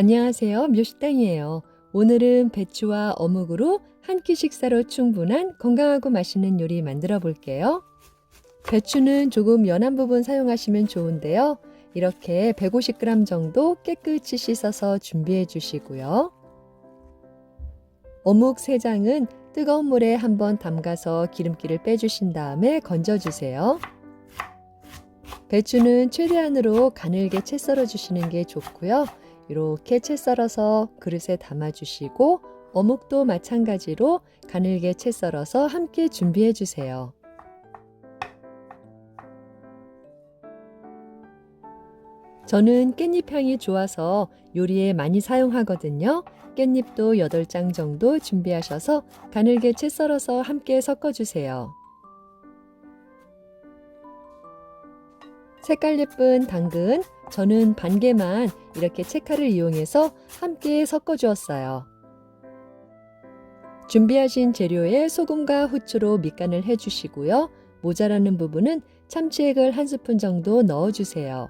안녕하세요. 묘식당이에요. 오늘은 배추와 어묵으로 한 끼 식사로 충분한 건강하고 맛있는 요리 만들어 볼게요. 배추는 조금 연한 부분 사용하시면 좋은데요. 이렇게 150g 정도 깨끗이 씻어서 준비해 주시고요. 어묵 3장은 뜨거운 물에 한번 담가서 기름기를 빼주신 다음에 건져주세요. 배추는 최대한으로 가늘게 채 썰어 주시는 게 좋고요. 이렇게 채 썰어서 그릇에 담아 주시고 어묵도 마찬가지로 가늘게 채 썰어서 함께 준비해 주세요. 저는 깻잎 향이 좋아서 요리에 많이 사용하거든요. 깻잎도 8장 정도 준비하셔서 가늘게 채 썰어서 함께 섞어 주세요. 색깔 예쁜 당근, 저는 반 개만 이렇게 채칼을 이용해서 함께 섞어 주었어요. 준비하신 재료에 소금과 후추로 밑간을 해 주시고요. 모자라는 부분은 참치액을 한 스푼 정도 넣어 주세요.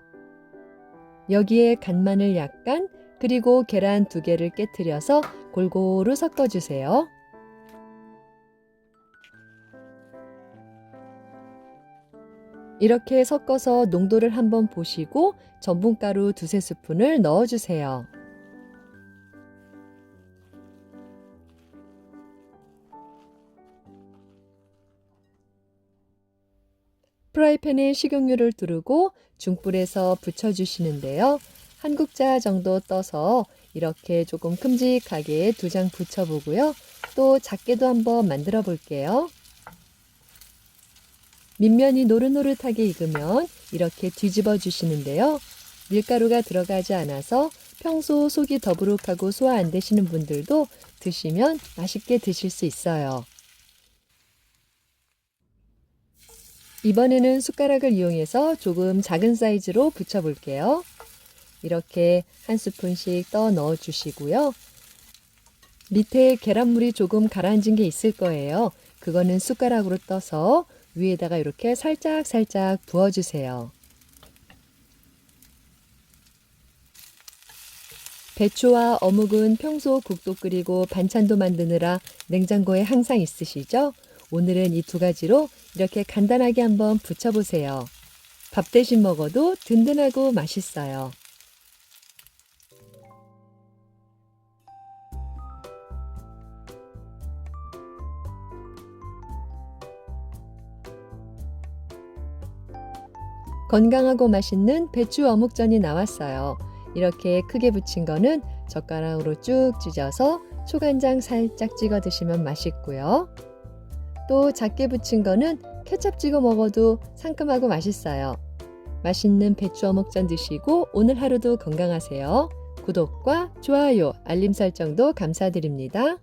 여기에 간마늘 약간 그리고 계란 두 개를 깨뜨려서 골고루 섞어 주세요. 이렇게 섞어서 농도를 한번 보시고 전분가루 두세 스푼을 넣어 주세요. 프라이팬에 식용유를 두르고 중불에서 붙여주시는데요. 한 국자 정도 떠서 이렇게 조금 큼직하게 두 장 붙여보고요. 또 작게도 한번 만들어 볼게요. 밑면이 노릇노릇하게 익으면 이렇게 뒤집어 주시는데요. 밀가루가 들어가지 않아서 평소 속이 더부룩하고 소화 안 되시는 분들도 드시면 맛있게 드실 수 있어요. 이번에는 숟가락을 이용해서 조금 작은 사이즈로 붙여 볼게요. 이렇게 한 스푼씩 떠 넣어 주시고요. 밑에 계란물이 조금 가라앉은 게 있을 거예요. 그거는 숟가락으로 떠서 위에다가 이렇게 살짝 살짝 부어주세요. 배추와 어묵은 평소 국도 끓이고 반찬도 만드느라 냉장고에 항상 있으시죠? 오늘은 이 두 가지로 이렇게 간단하게 한번 부쳐보세요. 밥 대신 먹어도 든든하고 맛있어요. 건강하고 맛있는 배추 어묵전이 나왔어요. 이렇게 크게 부친 거는 젓가락으로 쭉 찢어서 초간장 살짝 찍어 드시면 맛있고요. 또 작게 부친 거는 케첩 찍어 먹어도 상큼하고 맛있어요. 맛있는 배추 어묵전 드시고 오늘 하루도 건강하세요. 구독과 좋아요, 알림 설정도 감사드립니다.